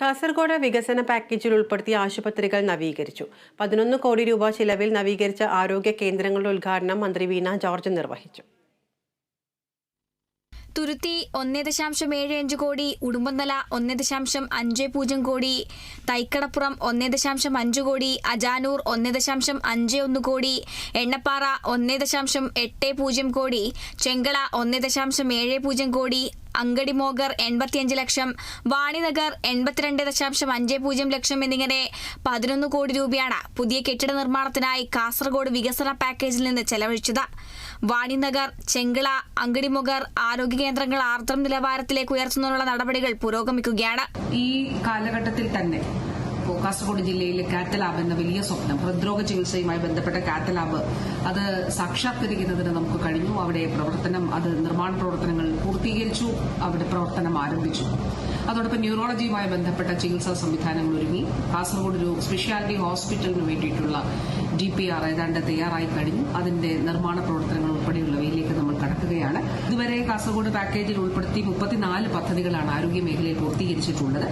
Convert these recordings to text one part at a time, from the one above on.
കാസർഗോഡ് വികസന പാക്കേജിൽ ഉൾപ്പെടുത്തിയ ആശുപത്രികൾ നവീകരിച്ചു. പതിനൊന്ന് കോടി രൂപ ചിലവിൽ നവീകരിച്ച ആരോഗ്യ കേന്ദ്രങ്ങളുടെ ഉദ്ഘാടനം മന്ത്രി വീണ ജോർജ് നിർവഹിച്ചു. തുരുത്തി ഒന്നേ ദശാംശം ഏഴ് അഞ്ച് കോടി ഉടുമ്പന്തല ഒന്നേ ദശാംശം അഞ്ച് പൂജ്യം കോടി തൈക്കടപ്പുറം ഒന്നേ ദശാംശം അഞ്ച് കോടി അജാനൂർ ഒന്നേ ദശാംശം അഞ്ച് ഒന്ന് കോടി എണ്ണപ്പാറ ഒന്നേ ദശാംശം എട്ട് പൂജ്യം കോടി ചെങ്കള ഒന്നേ ദശാംശം ഏഴ് പൂജ്യം കോടി അങ്കടിമോഗർ എൺപത്തിയഞ്ച് ലക്ഷം വാണിനഗർ എൺപത്തിരണ്ട് ദശാംശം അഞ്ച് പൂജ്യം ലക്ഷം എന്നിങ്ങനെ പതിനൊന്ന് കോടി രൂപയാണ് പുതിയ കെട്ടിട നിർമ്മാണത്തിനായി കാസർഗോഡ് വികസന പാക്കേജിൽ നിന്ന് ചെലവഴിച്ചത്. വാണിനഗർ ചെങ്കള അങ്കടിമുഗർ ആരോഗ്യ കേന്ദ്രങ്ങൾ ആർദ്രം നിലവാരത്തിലേക്ക് ഉയർത്തുന്നതിനുള്ള നടപടികൾ പുരോഗമിക്കുകയാണ്. ഈ കാലഘട്ടത്തിൽ തന്നെ കാസർഗോഡ് ജില്ലയിലെ കാറ്റലാബ് എന്ന വലിയ സ്വപ്നം ഹൃദ്രോഗ ചികിത്സയുമായി ബന്ധപ്പെട്ട കാറ്റലാബ് അത് സാക്ഷാത്കരിക്കുന്നതിന് നമുക്ക് കഴിഞ്ഞു. അവിടെ പ്രവർത്തനം അത് നിർമ്മാണ പ്രവർത്തനങ്ങൾ പൂർത്തീകരിച്ചു. അവിടെ പ്രവർത്തനം ആരംഭിച്ചു. അതോടൊപ്പം ന്യൂറോളജിയുമായി ബന്ധപ്പെട്ട ചികിത്സാ സംവിധാനങ്ങൾ ഒരുങ്ങി. കാസർഗോഡ് ഒരു സ്പെഷ്യാലിറ്റി ഹോസ്പിറ്റലിന് വേണ്ടിയിട്ടുള്ള ഡി പി ആർ ഏതാണ്ട് തയ്യാറായി കഴിഞ്ഞു. അതിന്റെ നിർമ്മാണ പ്രവർത്തനങ്ങൾ ഉൾപ്പെടെയുള്ളവയിലേക്ക് നമ്മൾ ഇതുവരെ കാസർഗോഡ് പാക്കേജിൽ ഉൾപ്പെടുത്തി മുപ്പത്തിനാല് പദ്ധതികളാണ് ആരോഗ്യ മേഖലയിൽ പൂർത്തീകരിച്ചിട്ടുള്ളത്.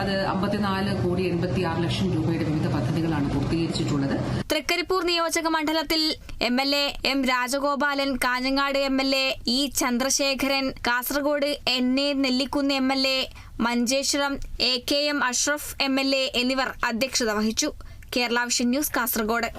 അത് അമ്പത്തിനാല് കോടി എൺപത്തി ആറ് ലക്ഷം രൂപയുടെ വിവിധ പദ്ധതികളാണ് പൂർത്തീകരിച്ചിട്ടുള്ളത്. തൃക്കരിപ്പൂർ നിയോജക മണ്ഡലത്തിൽ M L A M Rajagopalan Kanhangad M L A E Chandrasekharan Kasaragod N A Nellikkunnu M L A Manjeshwaram A K M Ashraf M L A എന്നിവർ അധ്യക്ഷത വഹിച്ചു. Kerala Vision News Kasaragod.